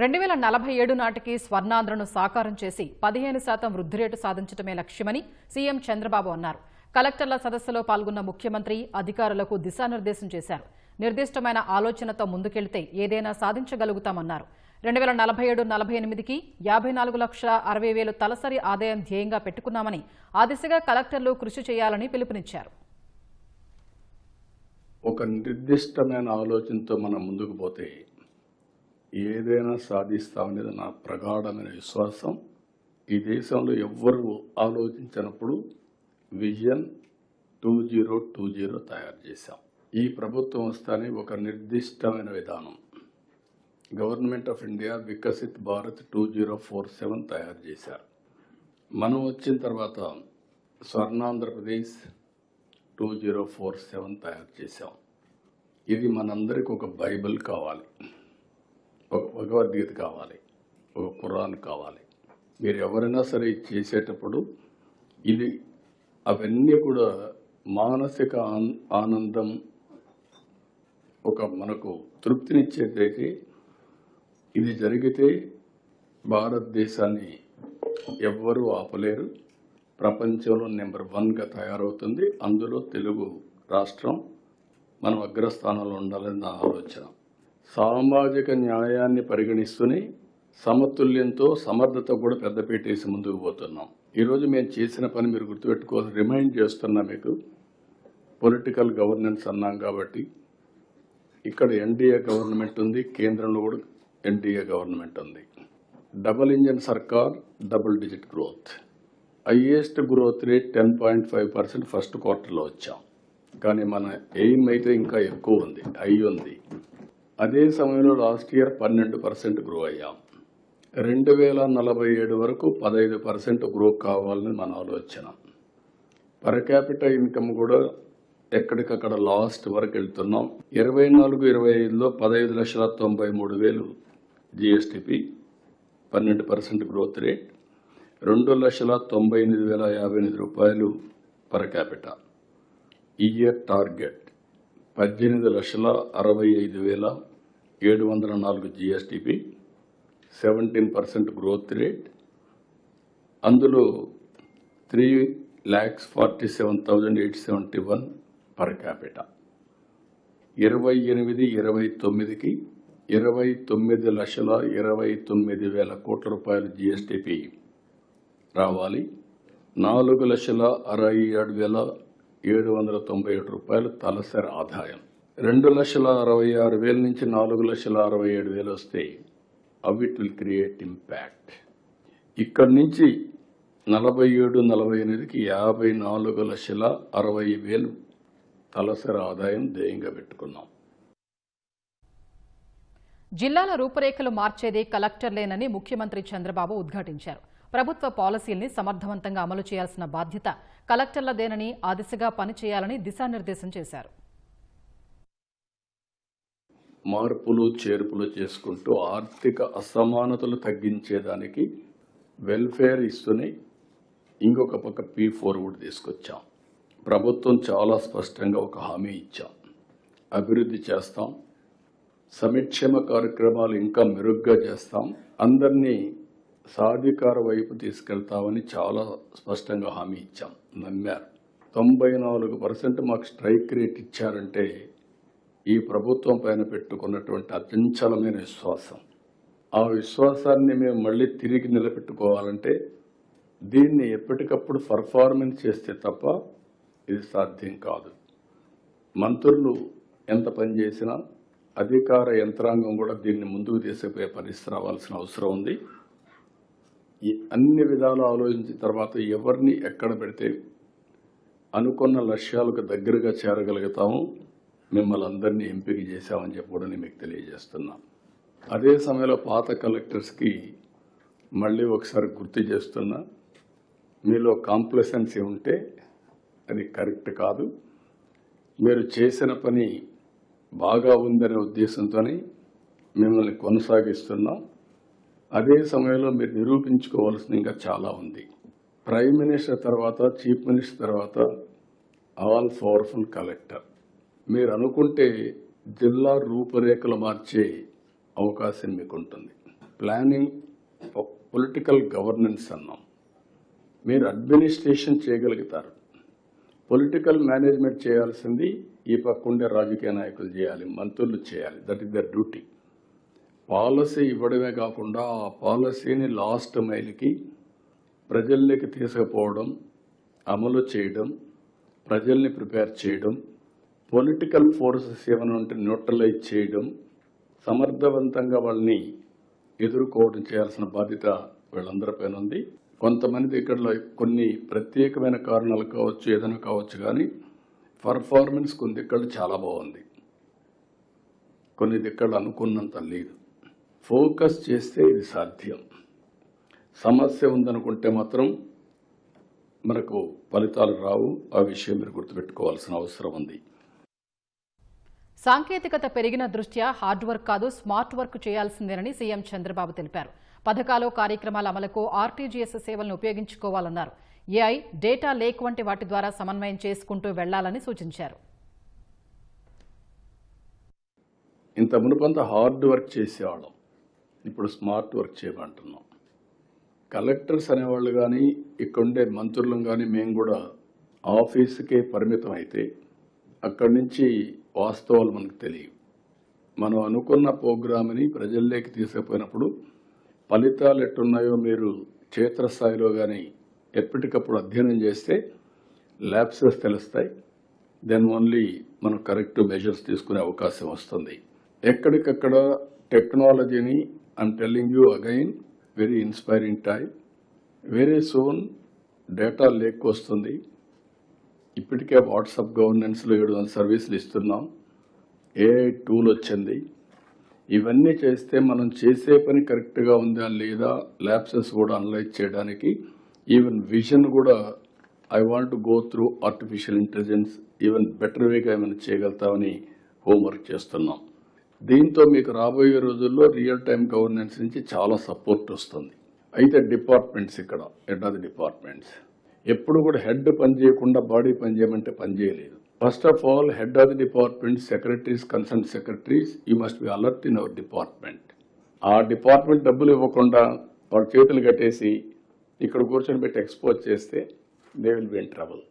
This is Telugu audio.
రెండు వేల నలభై ఏడు నాటికి స్వర్ణాంధ్రను సాకారం చేసి పదిహేను శాతం వృద్ధి రేటు సాధించడమే లక్ష్యమని సీఎం చంద్రబాబు అన్నారు. కలెక్టర్ల సదస్సులో పాల్గొన్న ముఖ్యమంత్రి అధికారులకు దిశానిర్దేశం చేశారు. నిర్దిష్టమైన ఆలోచనతో ముందుకెళ్తే ఏదైనా సాధించగలుగుతామన్నారు. రెండు వేల నలభై ఏడు నలభై ఎనిమిదికి యాభై నాలుగు లక్షల అరవై వేలు తలసరి ఆదాయం ధ్యేయంగా పెట్టుకున్నామని ఆ దిశగా కలెక్టర్లు కృషి చేయాలని పిలుపునిచ్చారు. ఒక నిర్దిష్టమైన ఆలోచనతో మనం ముందుకు పోతే ఏదైనా సాధిస్తామనేది నా ప్రగాఢమైన విశ్వాసం. ఈ దేశంలో ఎవ్వరు ఆలోచించినప్పుడు vision two zero two zero తయారు చేశాం. ఈ ప్రభుత్వం వస్తానే ఒక నిర్దిష్టమైన విధానం. Government of India Viksit Bharat two zero four seven తయారు చేశారు. మనం వచ్చిన తర్వాత Swarnandhrapradesh two zero four seven తయారు చేశాం. ఇది మనందరికి ఒక బైబిల్ కావాలి. ఒక భగవద్గీత కావాలి ఒక ఖురాన్ కావాలి. మీరు ఎవరైనా సరే చేసేటప్పుడు ఇది అవన్నీ కూడా మానసిక ఆనందం ఒక మనకు తృప్తినిచ్చేదైతే ఇది జరిగితే భారతదేశాన్ని ఎవ్వరూ ఆపలేరు. ప్రపంచంలో నెంబర్ వన్గా తయారవుతుంది. అందులో తెలుగు రాష్ట్రం మనం అగ్రస్థానంలో ఉండాలని నా ఆలోచన. సామాజిక న్యాయాన్ని పరిగణిస్తూనే సమతుల్యంతో సమర్థత కూడా పెద్దపీటేసి ముందుకు పోతున్నాం. ఈరోజు మేము చేసిన పని మీరు గుర్తుపెట్టుకోవాలి రిమైండ్ చేస్తున్నా మీకు. పొలిటికల్ గవర్నెన్స్ అన్నాం కాబట్టి ఇక్కడ ఎన్డీఏ గవర్నమెంట్ ఉంది కేంద్రంలో కూడా ఎన్డీఏ గవర్నమెంట్ ఉంది. డబుల్ ఇంజన్ సర్కార్ double digit growth. Highest growth rate ten point five percent first క్వార్టర్లో వచ్చాం. కానీ మన ఎయిమ్ అయితే ఇంకా ఎక్కువ ఉంది హై ఉంది. అదే సమయంలో లాస్ట్ ఇయర్ పన్నెండు పర్సెంట్ గ్రో అయ్యాం. రెండు వేల నలభై ఏడు వరకు పదహైదు పర్సెంట్ గ్రో కావాలని మన ఆలోచన. పర్ క్యాపిటల్ ఇన్కమ్ కూడా ఎక్కడికక్కడ లాస్ట్ వరకు వెళ్తున్నాం. ఇరవై నాలుగు ఇరవై ఐదులో పదహైదు లక్షల తొంభై మూడు వేలు జిఎస్టిపి పన్నెండు పర్సెంట్ గ్రోత్ రేట్ రెండు లక్షల తొంభై ఎనిమిది వేల యాభై ఎనిమిది రూపాయలు పర్ క్యాపిట ఇయర్ టార్గెట్ పద్దెనిమిది లక్షల అరవై ఐదు వేల ఏడు వందల నాలుగు GSDP seventeen percent growth rate అందులో three lakhs forty seven thousand eight seventy one per capita ఇరవై ఎనిమిది ఇరవై తొమ్మిదికి ఇరవై తొమ్మిది లక్షల ఇరవై తొమ్మిది వేల కోట్ల రూపాయలు జిఎస్టిపి రావాలి. నాలుగు లక్షల అరవై ఏడు వేల ఏడు వందల తొంభై ఏడు రూపాయలు తలసరి ఆదాయం. రెండు లక్షల అరవై ఆరు వేల నుంచి నాలుగు లక్షల అరవై ఏడు వేలు వస్తే అవి ఇట్ విల్ క్రియేట్ ఇంపాక్ట్ ఇక్కడి నుంచి నలభై ఏడు నలభై ఎనిమిదికి యాభై నాలుగు లక్షల అరవై వేలు తలసరి ఆదాయం ధ్యేయంగా పెట్టుకున్నాం. జిల్లాల రూపురేఖలు మార్చేది కలెక్టర్లేనని ముఖ్యమంత్రి చంద్రబాబు ఉద్ఘాటించారు. ప్రభుత్వ పాలసీల్ని సమర్థవంతంగా అమలు చేయాల్సిన బాధ్యత కలెక్టర్లదేనని ఆ దిశగా పనిచేయాలని దిశానిర్దేశం చేశారు. మార్పులు చేర్పులు చేసుకుంటూ ఆర్థిక అసమానతలు తగ్గించేదానికి వెల్ఫేర్ ఇస్తూనే ఇంకొక పక్క పీ ఫోర్ కూడా తీసుకొచ్చాం. ప్రభుత్వం చాలా స్పష్టంగా ఒక హామీ ఇచ్చాం. అభివృద్ధి చేస్తాం. సంక్షేమ కార్యక్రమాలు ఇంకా మెరుగ్గా చేస్తాం. అందరినీ సాధికార వైపు తీసుకెళ్తామని చాలా స్పష్టంగా హామీ ఇచ్చాం. నమ్మారు. తొంభై నాలుగు పర్సెంట్ మాకు స్ట్రైక్ రేట్ ఇచ్చారంటే ఈ ప్రభుత్వం పైన పెట్టుకున్నటువంటి అచంచలమైన విశ్వాసం. ఆ విశ్వాసాన్ని మేము మళ్ళీ తిరిగి నిలబెట్టుకోవాలంటే దీన్ని ఎప్పటికప్పుడు పర్ఫార్మెన్స్ చేస్తే తప్ప ఇది సాధ్యం కాదు. మంత్రులు ఎంత పని చేసినా అధికార యంత్రాంగం కూడా దీన్ని ముందుకు తీసుకుపోయే పరిస్థితి రావాల్సిన అవసరం ఉంది. ఈ అన్ని విధాలు ఆలోచించిన తర్వాత ఎవరిని ఎక్కడ పెడితే అనుకున్న లక్ష్యాలకు దగ్గరగా చేరగలుగుతాము. మిమ్మల్ని అందరినీ ఎంపిక చేశామని చెప్పి కూడా నేను మీకు తెలియజేస్తున్నా. అదే సమయంలో పాత కలెక్టర్స్కి మళ్ళీ ఒకసారి గుర్తు చేస్తున్నా మీలో కాంప్లసెన్సీ ఉంటే అది కరెక్ట్ కాదు. మీరు చేసిన పని బాగా ఉందనే ఉద్దేశంతో మిమ్మల్ని కొనసాగిస్తున్నాం. అదే సమయంలో మీరు నిరూపించుకోవాల్సింది ఇంకా చాలా ఉంది. ప్రైమ్ మినిస్టర్ తర్వాత చీఫ్ మినిస్టర్ తర్వాత ఆల్ పవర్ఫుల్ కలెక్టర్. మీరు అనుకుంటే జిల్లా రూపురేఖలు మార్చే అవకాశం మీకు ఉంటుంది ప్లానింగ్ పొలిటికల్ గవర్నెన్స్ అన్నాం. మీరు అడ్మినిస్ట్రేషన్ చేయగలుగుతారు. పొలిటికల్ మేనేజ్మెంట్ చేయాల్సింది ఈ పక్కుండే రాజకీయ నాయకులు చేయాలి మంత్రులు చేయాలి. That is their duty. Policy ఇవ్వడమే కాకుండా ఆ పాలసీని లాస్ట్ మైల్కి ప్రజల్లోకి తీసుకుపోవడం అమలు చేయడం ప్రజల్ని ప్రిపేర్ చేయడం పొలిటికల్ ఫోర్సెస్ ఏమైనా ఉంటే న్యూట్రలైజ్ చేయడం సమర్థవంతంగా వాళ్ళని ఎదుర్కోవడం చేయాల్సిన బాధ్యత వీళ్ళందరిపైన ఉంది. కొంతమంది ఇక్కడ కొన్ని ప్రత్యేకమైన కారణాలు కావచ్చు ఏదైనా కావచ్చు కానీ పర్ఫార్మెన్స్ కొన్ని దిక్కలు చాలా బాగుంది. కొన్ని దిక్కలు అనుకున్నంత లేదు. ఫోకస్ చేస్తే ఇది సాధ్యం. సమస్య ఉందనుకుంటే మాత్రం మనకు ఫలితాలు రావు. ఆ విషయం మీరు గుర్తుపెట్టుకోవాల్సిన అవసరం ఉంది. సాంకేతికత పెరిగిన దృష్ట్యా హార్డ్ వర్క్ కాదు స్మార్ట్ వర్క్ చేయాల్సిందేనని సీఎం చంద్రబాబు తెలిపారు. పథకాలు కార్యక్రమాల అమలుకు ఆర్టీజీఎస్ సేవలను ఉపయోగించుకోవాలన్నారు. ఏఐ డేటా లేక్ వంటి వాటి ద్వారా సమన్వయం చేసుకుంటూ వెళ్ళాలని సూచించారు. ఇంత మునుపంత హార్డ్ వర్క్ చేసేవాళ్ళం. ఇప్పుడు స్మార్ట్ వర్క్ చేయమంటున్నాం. కలెక్టర్స్ అనేవాళ్ళు కానీ ఇక్కడుండే మంత్రులను కానీ మేము కూడా ఆఫీసుకే పరిమితం అయితే అక్కడి నుంచి వాస్తవాలు మనకు తెలియవు. మనం అనుకున్న ప్రోగ్రామ్ని ప్రజల్లోకి తీసుకుపోయినప్పుడు ఫలితాలు ఎట్టున్నాయో మీరు క్షేత్రస్థాయిలో కానీ ఎప్పటికప్పుడు అధ్యయనం చేస్తే ల్యాబ్సెస్ తెలుస్తాయి. దెన్ ఓన్లీ మనం కరెక్ట్ మెజర్స్ తీసుకునే అవకాశం వస్తుంది. ఎక్కడికక్కడ టెక్నాలజీని I'm telling you again very inspiring time very soon data lake వస్తుంది. ఇప్పటికే వాట్సాప్ గవర్నెన్స్లో ఏడు వందల సర్వీసులు ఇస్తున్నాం. ఏఐ టూల్ వచ్చింది. ఇవన్నీ చేస్తే మనం చేసే పని కరెక్ట్గా ఉందా లేదా ల్యాబ్సెస్ కూడా అనలైజ్ చేయడానికి ఈవెన్ విజన్ కూడా I want go through artificial intelligence even better వేగా ఏమైనా చేయగలుగుతామని హోంవర్క్ చేస్తున్నాం. దీంతో మీకు రాబోయే రోజుల్లో రియల్ టైం గవర్నెన్స్ నుంచి చాలా సపోర్ట్ వస్తుంది. అయితే డిపార్ట్మెంట్స్ ఇక్కడ హెడ్ ఆఫ్ ది డిపార్ట్మెంట్స్. ఎప్పుడు కూడా హెడ్ పని చేయకుండా బాడీ పని చేయమంటే పని చేయలేదు. First of all head of the department secretaries concern secretaries you must be alert in our department ఆ డిపార్ట్మెంట్ డబ్బులు ఇవ్వకుండా వాళ్ళ చేతులు కట్టేసి ఇక్కడ కూర్చొని పెట్టి ఎక్స్పోజ్ చేస్తే they will be in trouble